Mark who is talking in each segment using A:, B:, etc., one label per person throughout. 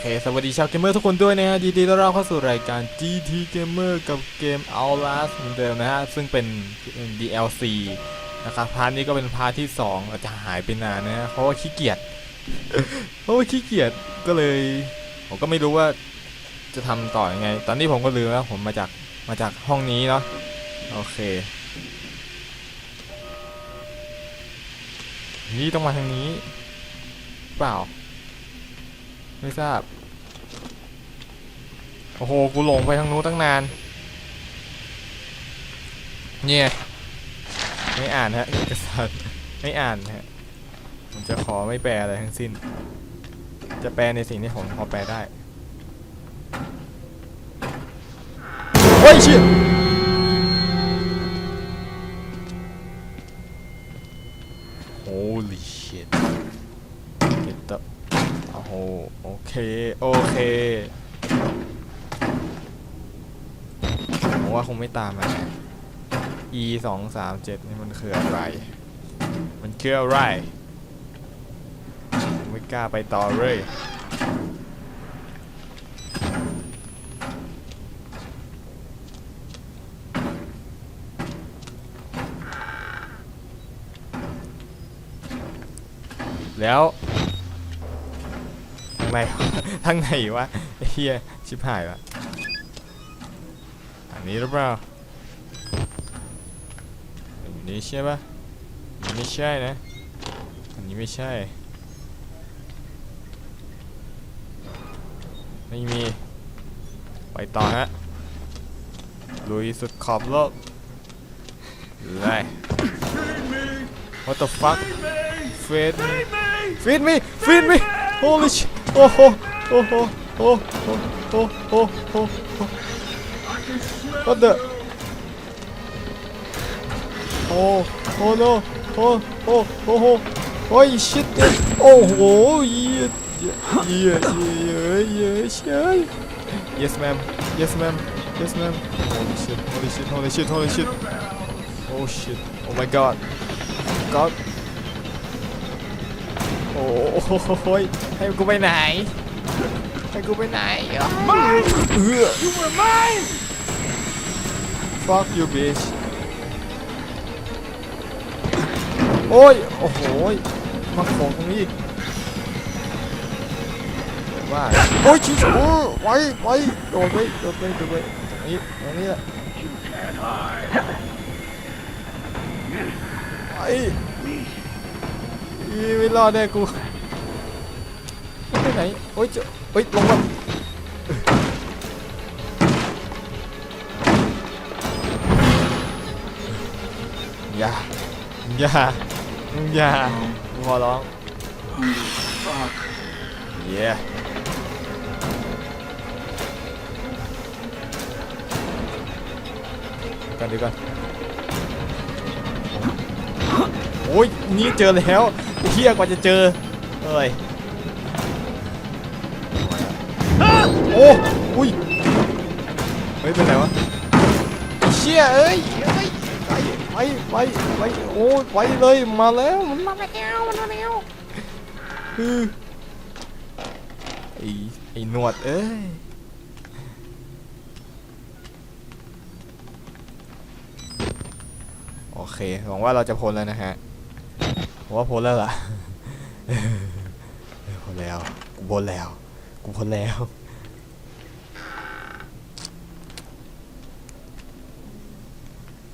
A: เค สวัสดีชาวเกมเมอร์ทุกคนด้วยนะฮะยินดีต้อนรับเข้าสู่รายการ GT Gamer กับเกม Outlast เหมือนเดิมนะฮะ ซึ่งเป็น DLC นะครับ พาร์ทนี้ก็เป็นพาร์ทที่ 2 อาจจะหายไปนานนะฮะ เพราะว่าขี้เกียจ เพราะว่าขี้เกียจ ก็เลย ผมก็ไม่รู้ว่าจะทำต่ออยังไง ตอนนี้ผมก็ลืมแล้ว ผมมาจาก มาจากห้องนี้เนาะ โอเค นี่ต้องมาทางนี้ เปล่า ไม่ทราบ โอ้โห กูหลงไปทางนู้นตั้งนาน เนี่ย ไม่อ่านฮะเอกสารไม่อ่านฮะ ผมจะขอไม่แปลอะไรทั้งสิ้น จะแปลในสิ่งที่ผมพอแปลได้โอ้ยชี่ โอเคโอเคผมว่าคงไม่ตามมา e สองสามเจ็ดนี่มันคืออะไร มันคืออะไรผมไม่กล้าไปต่อเลยแล้ว ทางไหนวะเฮียชิบหายวะอันนี้หรือเปล่าอันนี้ใช่ปะนี่ไม่ใช่นะ อันนี้ไม่ใช่ ไม่มี ไปต่อฮะลุยสุดขอบโลกเลย What the fuck Feed me Feed me Feed me Holy shit โอ้โห โอ้โหโอ้โหโอ้โหโอ้โห What the โอ้โอ้ no โอ้โอ้โอ้โหโอ้ย shit โอ้โหเยี่ยเยี่ยเยี่ยเยี่ยเยี่ย Yes ma'am Yes ma'am Yes ma'am Holy shit Holy shit Holy shit Holy shit Oh shit Oh my god God โอ้โหให้กูไปไหน ให้กูไปไหนอะเออ
B: You were mine!
A: fuck you bitch โอ้ย โอ้โหยมาของตรงนี้อีกว่าโอ้ยชิโอ้ไว้ไว้โดดไปโดดไปโดดไปตรงนี้ตรงนี้แหละ
B: You can't hide.
A: ไอ้อีไม่รอดแน่กู ไปไหนโอ้ยเจะเฮ้ยลงมาอย่าอย่าอย่าขอร้อง
B: Fuck.
A: เย้กันดีกันโอ้ยนี่เจอแล้วเฮียกว่าจะเจอเอ้ย อ้อุ้ยเฮ้ยเป็นไรวะไอ้เชี่ยเอ้ยเอ้ยไปไปไปไปโอ้ยไปเลยมาแล้วมันมาแล้วมันมาแล้วอือไอ้ไอ้หนวดเอ้ยโอเคหวังว่าเราจะพ้นแล้วนะฮะผมว่าพ้นแล้วล่ะพ้นแล้วกูพ้นแล้วกูพ้นแล้ว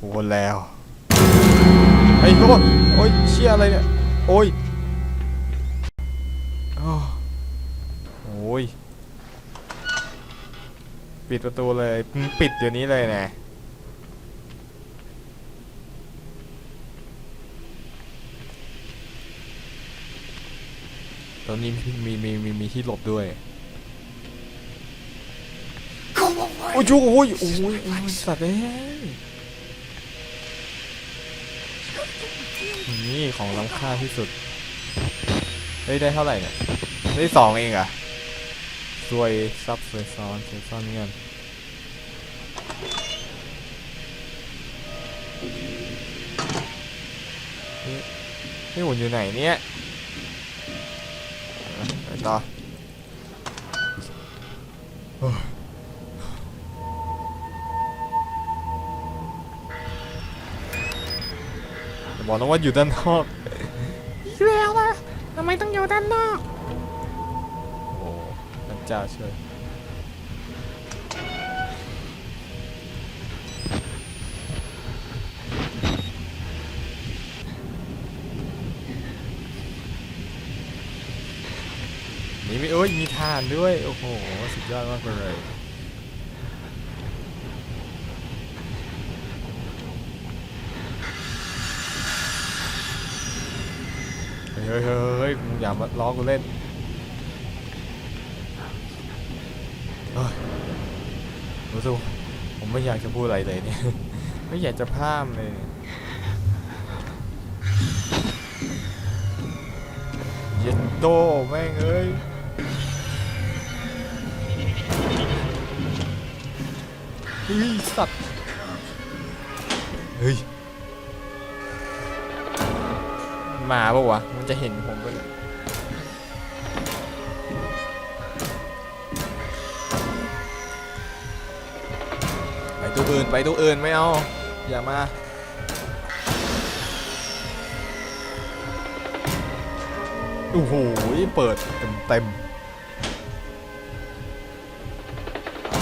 A: กูพ้นแล้วไอ้ยโอ้ยโอ้ยเชี่ยอะไรเนี่ย โอ้ยอ้าวโอ้ย ปิดประตูเลยมึงปิดเดี๋ยวนี้เลยนะตอนนี้มีมีมีมีมีที่หลบด้วยโอ้ยโอ้ยโอ้ยโอ้ยโอ้ยสัตว์เอ้ย นี่ของล้ำค่าที่สุด เฮ้ย ได้เท่าไหร่เนี่ย ได้สองเองอะสวยซับสวยซ้อนสวยซ้อนเงินนี่หุ่นอยู่ไหนเนี่ย ไปต่อ บอกนะว่าอยู่ด้านนอก
C: อีกแล้วล่ะทำไมต้องอยู่ด้านนอก
A: โอ้พระเจ้าช่วยนี่มีเอ้ยมีทานด้วย โอ้โห สุดยอดมากเลย เฮ้ยเฮ้ยมึงอย่ามาล้อกูเล่นเฮ้ยรู้สึกผมไม่อยากจะพูดอะไรเลยเนี่ย ไม่อยากจะพามเลยเย็นโตแม่งเอ้ยเฮ้ยสัตว์เฮ้ย มาปะวะ มันจะเห็นผมปะเนี่ยไปตัวอื่นไปตัวอื่นไม่เอา อย่ามาโอ้โห เปิดเต็มเต็ม
B: I'll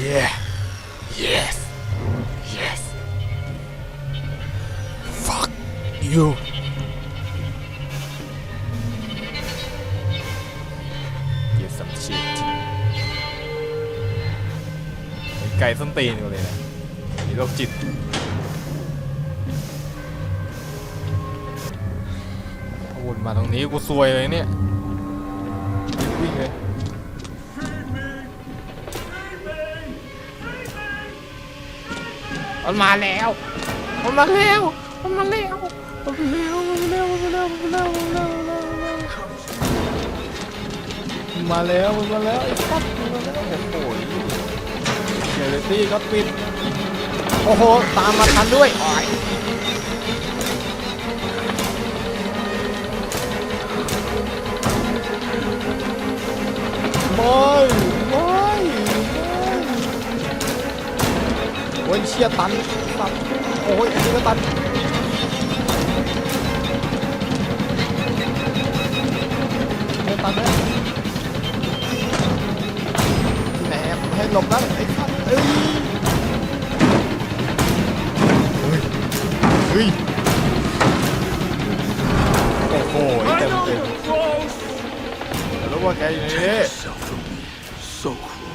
B: find
A: you get some shit ไก่ส้นตีนอยู่เลยนะมีโรคจิตวนมาตรงนี้กูซวยเลยเนี่ย วิ่งเลย
C: มันมาแล้ว มันมาแล้ว มันมาแล้ว มาแล้วมันมาแล้วมันมาแล้วมันมาแล้ว
A: ไอ้สัตว์มันมาแล้วโอ้โหเจเลตี้ก็ปิด โอ้โห ตามมาทันด้วยไม่ไม่ไม่โอ้ยเชี่ยตันตันโอ้ยอันนี้ก็ตัน มให้หลบนะไอ้สัตว์เอ้ยเฮ้ยโอ้โหเต็มเต็มแล้วว่าแกอยู่ในนี้
B: so cruel.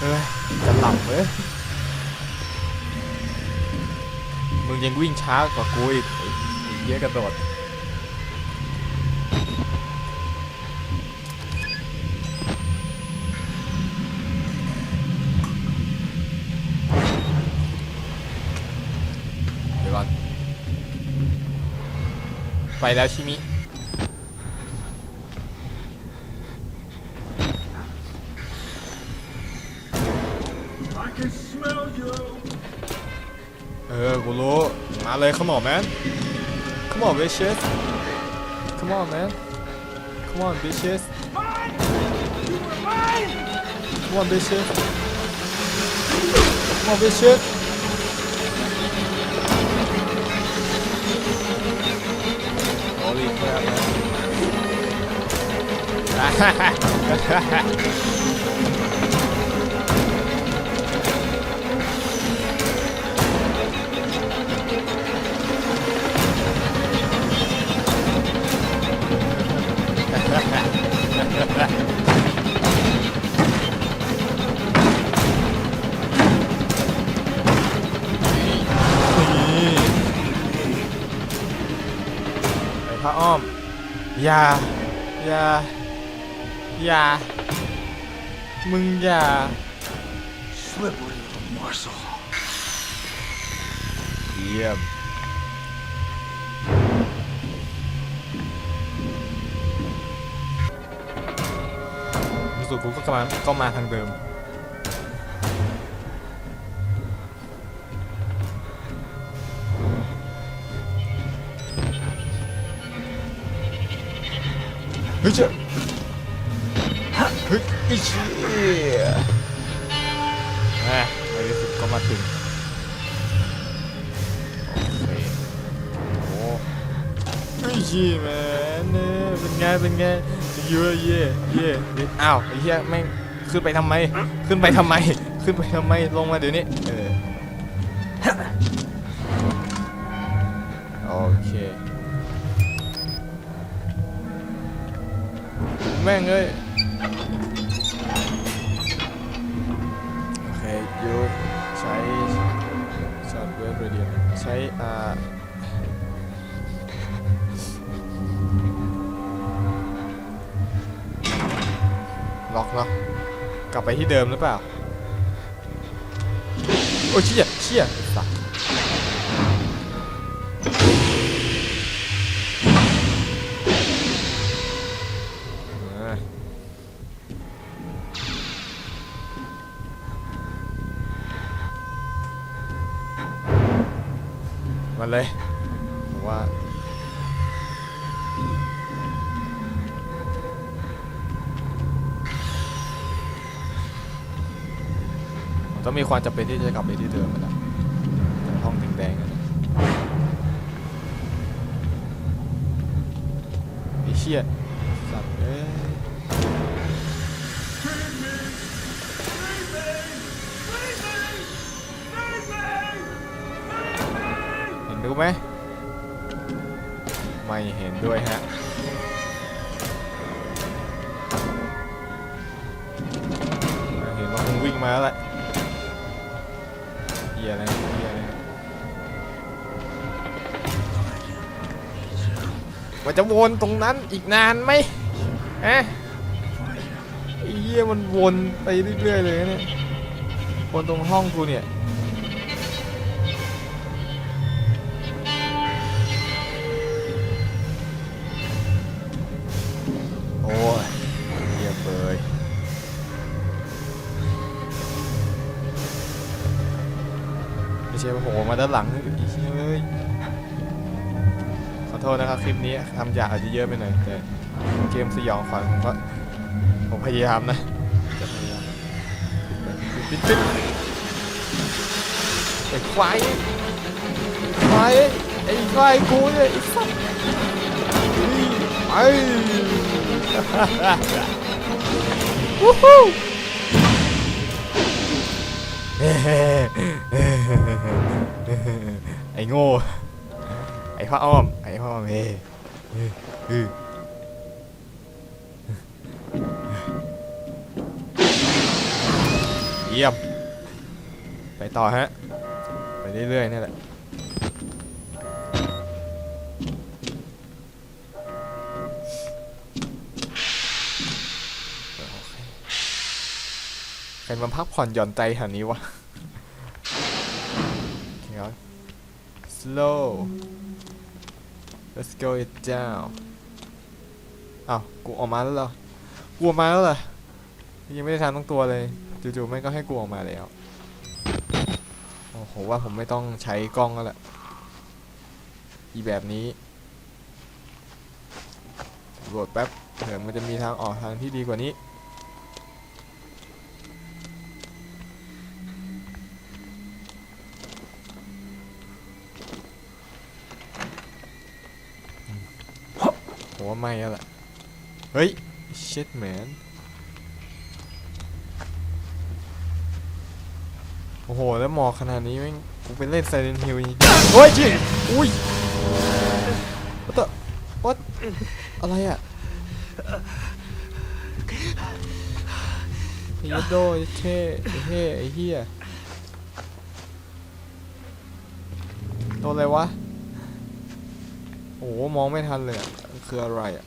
A: เฮ้ยจะหลับเว้ยมึงยังวิ่งช้ากว่ากูอีกไอ้ไอ้เหี้ยกระโดด ไปแล้วชิมิเออกูรู้มาเลยขม
B: อแมน Come on
A: เออกูรู้มาเลยขมอแมนขมอเว
B: ชเชส
A: Come on, man. Come on, bitches. Come on, bitches. Come on, bitches. liền ra Ha ha ha. อย่า อย่า อย่า มึงอย่า
B: Slippery little morsel.
A: เยี่ยมสุดกูก็มาก็มาทางเดิม ฮ้ยเจ้าเฮ้ยไอ้เชี่ยแหมในที่สุดก็มาถึงโอเคโอ้ไอ้เชี่ยแมนเนี่ยเป็นไงเป็นไงเยอะเย่เย่อ้าวไอ้เหี้ยแม่งขึ้นไปทำไม ขึ้นไปทำไม ขึ้นไปทำไมลงมาเดี๋ยวนี้เออโอเค แม่งเอ้ยโอเคยูใช้ช็อตเวฟเรดิโอใช้อ่าล็อกเนาะกลับไปที่เดิมหรือเปล่า โอ้ยเชี่ยเชี่ยสัสอ่ มาเลยผมว่าต้องมีความจำเป็นที่จะกลับไปที่เดิมแล้วห้องแดงๆนั่นน่ะไอ้เชี่ย กูไหมไม่เห็นด้วยฮะเห็นว่าคงวิ่งมาแล้วแหละเฮียอะไรเฮียอะไรมันจะวนตรงนั้นอีกนานไหมฮะไอ้เฮียมันวนไปเรื่อยๆเลยนะเนี่ยวนตรงห้องกูเนี่ย ช่ว่าโผล่มาด้านหลังอีกเลยขอโทษนะครับคลิปนี้คำหยาอาจจะเยอะไปหน่อยแต่เกมสยองขวัญผมก็ผมพยายามนะจะพยายามปิดปิดไอ้ควายไอ้ควายไอ้ควายกูเนี่ยไอ้สัสนี่ไปวู้ฮู้ ไอ้โง่ ไอ้พ่ออ้อม ไอ้พ่ออ้อมเฮ้เฮ้เยี่ยม ไปต่อฮะ ไปเรื่อยๆนี่แหละใครมาพักผ่อนหย่อนใจแถวนี้วะ โอเคครับ slow let's go it down อ้าวกูออกมาแล้วเหรอกูออกมาแล้วเหรอยังไม่ได้ทำตั้งตัวเลยจู่ๆไม่งก็ให้กูออกมาแล้วโอ้โหว่าผมไม่ต้องใช้กล้องแล้วแหละอีแบบนี้โหลดแป๊บเผื่อมันจะมีทางออกทางที่ดีกว่านี้ ผมว่าไม่แล้วล่ะ เฮ้ย shit man โอ้โห แล้วหมอกขนาดนี้แม่งกูไปเล่น Silent Hill จริงๆโอ้ยจิอุ้ย what the what อะไรอะไอ้ยดโดไอ้เท่เท่ไอ้เฮียโดนอะไรวะ โอ้โหมองไม่ทันเลยอะ คืออะไรอะ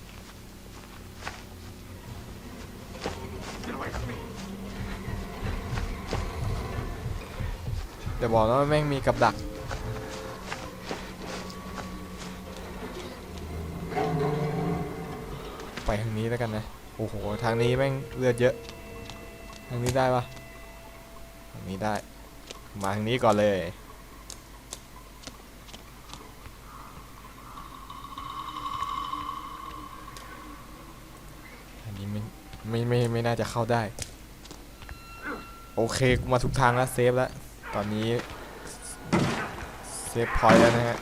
A: เดี๋ยวบอกว่าแม่งมีกับดัก ไปทางนี้แล้วกันนะ โอ้โห ทางนี้แม่งเลือดเยอะ ทางนี้ได้ปะทางนี้ได้ มาทางนี้ก่อนเลย ไม่ไม่ไม่น่าจะเข้าได้ โอเคกูมาถูกทางแล้วเซฟแล้ว ตอนนี้เซฟพอยแล้วนะฮะ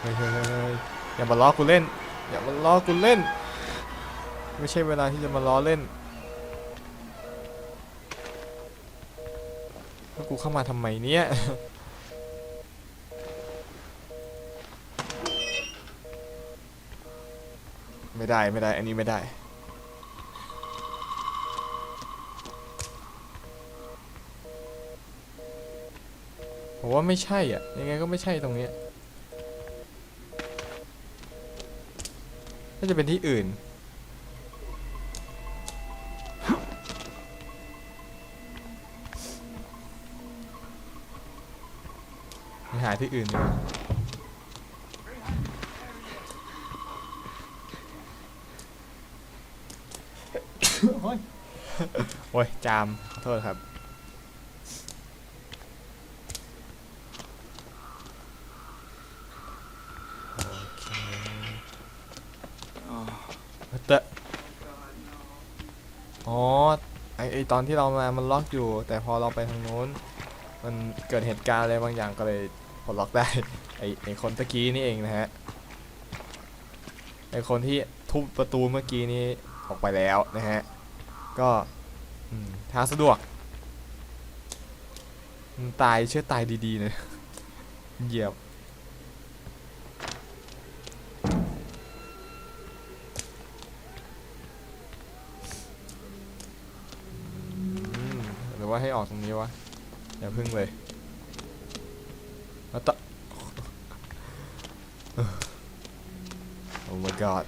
A: เฮ้ยเฮ้ยเฮ้ยเฮ้ยอย่ามาล้อกูเล่น อย่ามาล้อกูเล่น ไม่ใช่เวลาที่จะมาล้อเล่นแล้วกูเข้ามาทำไมเนี่ย ไม่ได้ไม่ได้ อันนี้ไม่ได้ ผมว่าไม่ใช่อะ ยังไงก็ไม่ใช่ตรงเนี้ยน่าจะเป็นที่อื่นไปหาที่อื่นดีกว่าโอ้ย จาม ขอโทษครับ โอเคแต่อ๋อไอไอตอนที่เรามา มันล็อกอยู่ แต่พอเราไปทางโน้น มันเกิดเหตุการณ์อะไรบางอย่างก็เลยปลดล็อกได้ ไอไอคนตะกี้นี่เองนะฮะ ไอคนที่ทุบประตูเมื่อกี้นี้ออกไปแล้วนะฮะ ก็ ทางสะดวกตายเชื่อตายดีๆนะเหยียบหรือว่าให้ออกตรงนี้วะ อย่าพึ่งเลยแล้วต่อ oh my god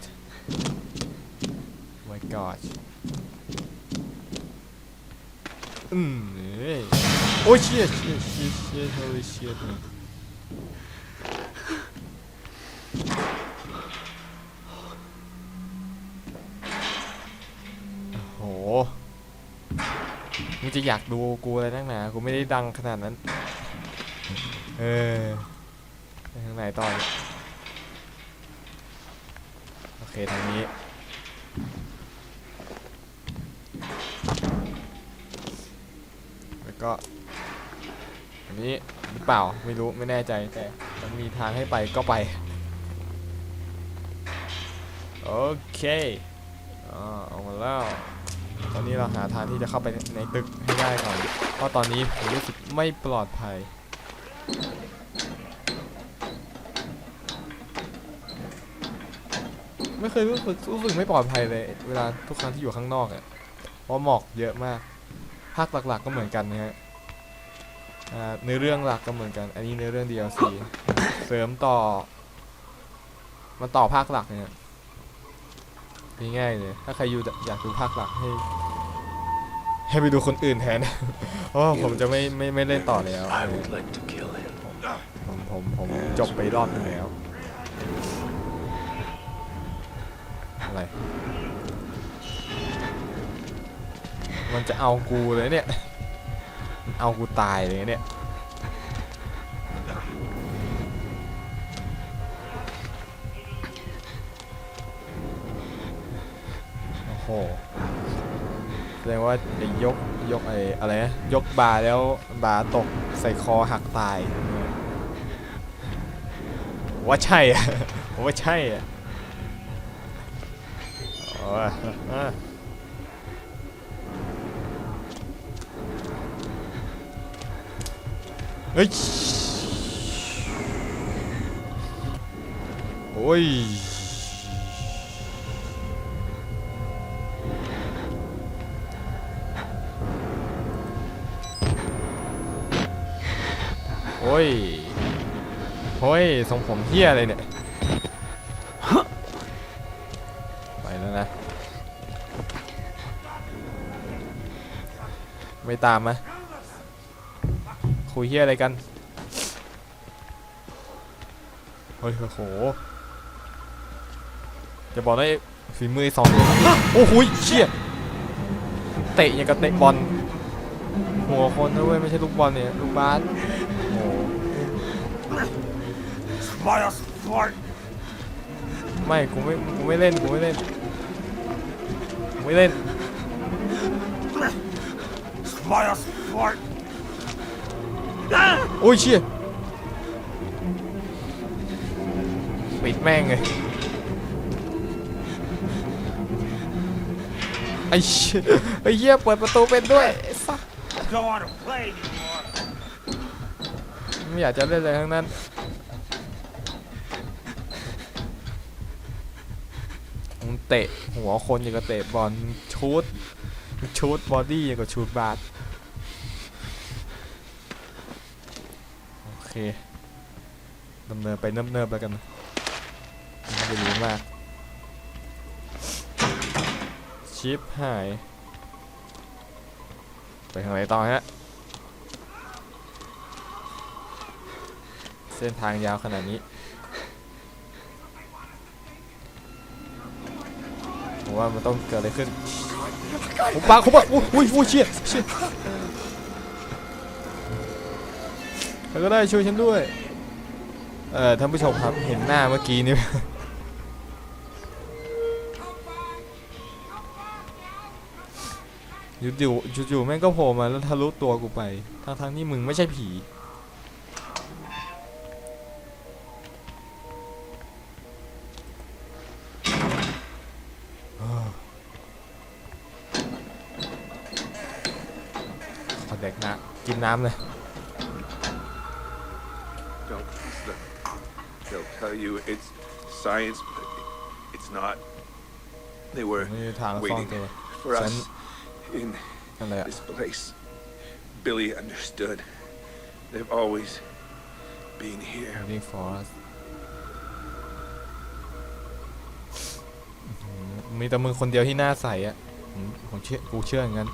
A: my god อืมเอ้ยโอ้ย shit shit shit shit holy shit โอ้โหมึงจะอยากดูกูอะไรนักหนากูไม่ได้ดังขนาดนั้น เออไปทางไหนต่อเนี่ยโอเคทางนี้ แล้ว ก็อันนี้หรือเปล่าไม่รู้ไม่แน่ใจแต่มันมีทางให้ไปก็ไป โอเคอ่าออกมาแล้ว ตอนนี้เราหาทางที่จะเข้าไปในตึกให้ได้ก่อน เพราะตอนนี้ผมรู้สึกไม่ปลอดภัยไม่เคยรู้สึกรู้สึกไม่ปลอดภัยเลย เวลาทุกครั้งที่อยู่ข้างนอกอะ่ะเพราะหมอกเยอะมาก ภาคหลักๆก็เหมือนกันนะฮะอ่าเนื้อเรื่องหลักก็เหมือนกัน อันนี้เนื้อเรื่อง DLC เสริมต่อ มาต่อภาคหลักเนี่ยง่ายๆเลย ถ้าใครอยู่อยากดูภาคหลักให้ ให้ไปดูคนอื่นแทนเพราะว่าผมจะไม่ไม่ไม่เล่นต่อแล้ว
B: I would like to kill him.
A: ผมผมผมจบไปรอบหนึงแล้ว อะไร มันจะเอากูเลยเนี่ย เอากูตายเลยเนี่ย โอ้โห แสดงว่าจะยกยกไอ้อะไรนะยกบาแล้วบาตกใส่คอหักตาย ว่าใช่อะว่าใช่อะ เฮ้ยโอ้ยโอ้ยโอ้ยทรงผมเฮียอะไรเนี่ย ไปแล้วนะ ไม่ตามมะ คุยเฮียอะไรกันเฮ้ยโอ้โหจะบอกได้ฝีมือสองคนโอ้โหยเชี่ยเตะอย่างกับเตะบอลหัวคนนะเว้ยไม่ใช่ลูกบอลเนี่ยลูกบาสโอ้ไม่กูไม่กูไม่เล่นกูไม่เล่นกูไม่เล่น โอ้ยเชี่ยปิดแม่งเลยไอ้เชี่ยไอ้เหี้ยเปิดประตูเป็นด้วยไอ้สัส
B: Don't want to play anymore.
A: ไม่อยากจะเล่นอะไรทั้งนั้น มึงเตะหัวคนอย่างกับเตะบอลมึงชูดมึงชูดบอดี้อย่างกับชูดบาสโอ เคดำเนินไปเนิบๆแล้วกันนะไม่ได้รู้มาก ชิปหาย ไปทางไหนต่อฮะ เส้นทางยาวขนาดนี้ผมว่ามันต้องเกิดอะไรขึ้นผมปาผมปาอุ้ยอุ้ยอุ้ยเชี่ยเชี่ย ใครก็ได้ช่วยฉันด้วย เอ่อท่านผู้ชมครับเห็นหน้าเมื่อกี้นี่อยู่ๆจู่ๆแม่งก็โผล่มาแล้วทะลุตัวกูไปทั้งๆที่มึงไม่ใช่ผี ขอเด็กนะกินน้ำเลย
D: Don't listen. They'll tell you it's science, but it's not. They were
A: ไม่มีทางซ่อน
D: waiting
A: ตัว
D: for
A: Son.
D: us in
A: อะไรอะ
D: this place. Billy understood. They've always been here.
A: waiting for us อื้อหือมีแต่มึงคนเดียวที่หน้าใสอะผมผมเชื่อกูเชื่ออย่างนั้น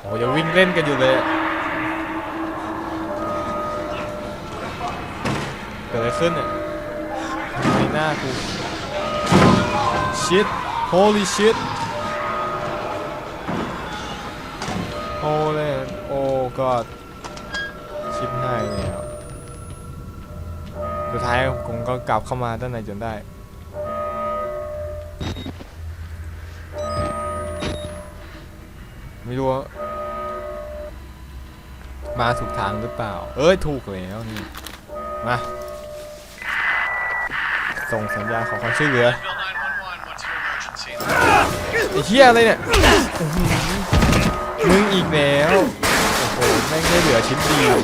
A: โอ้ยังวิ่งเล่นกันอยู่เลยอะเกิ ดอะไรขึ้นเนี่ยในหน้ากู shit holy shit holy oh god ชิบหายแล้วสุดท้ายผมก็กลับเข้ามาด้านในจนได้ไม่รู้ว่ามาถูกทางหรือเปล่า เอ้ย ถูกแล้วนี่ มา ส่งสัญญาณขอความช่วยเหลือไอ้เหี้ยอะไรเนี่ยอื้อหือมึงอีกแล้วโอ้โหแม่งไม่เหลือชิ้นเดียว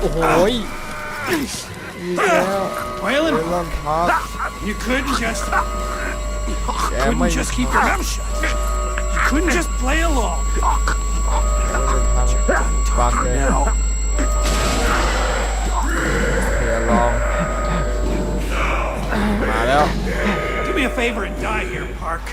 A: โอ้โหยอีกแล้วเว
B: Waylon,
A: ลอนพัก
B: you couldn't just
A: แก
B: couldn't
A: ไม่
B: just keep your mouth shut. You couldn't just play along.
A: ฟักเลย
B: Now,
A: เดี๋ยวลองมา แล้ว
B: do me a favor and die here, Park.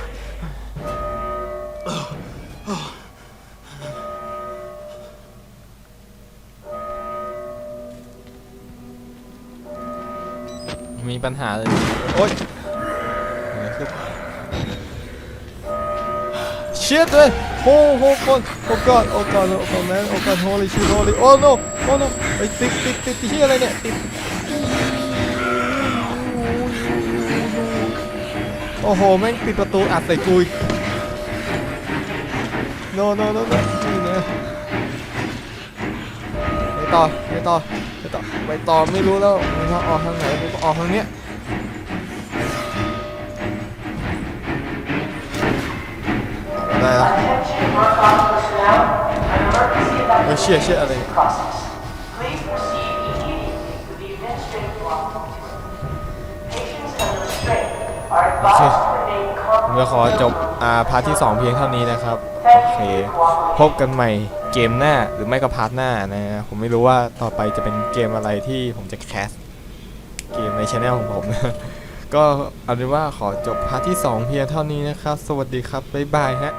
A: มีปัญหาเลย โอ๊ยอะไรขึ้นเชียดเลยโอ้โหคนโอ้กอดโอ้กอดโอ้กอดแมนโอ้กอดโฮลิชิโฮลิโอ้โนโอ้โนไอ้ติดติดติดที่อะไรเนี่ยติด โอ้โห แม่งปิดประตูอัดใส่กูอีกโนโนโนโนนี่นะไปต่อไปต่อไปต่อไปต่อไม่รู้แล้วมันทางออกทางไหนมันก็ออกทางเนี้ยได้แล้ว
E: Attention work office personnel, an emergency
A: เฮ้ยเชี่ยเชี่ยอะไร
E: are advised to remain
A: ผมจะขอจบอาพาร์ทที่ 2 เพียงเท่านี้นะครับ โอเค พบกันใหม่เกมหน้าหรือไม่ก็พาร์ทหน้านะ ผมไม่รู้ว่าต่อไปจะเป็นเกมอะไรที่ผมจะแคสเกมในช anel ของผมนะก็เอาเป็นว่าขอจบพาร์ทที่ 2 เพียงเท่านี้นะครับ สวัสดีครับ บ๊ายบายฮะ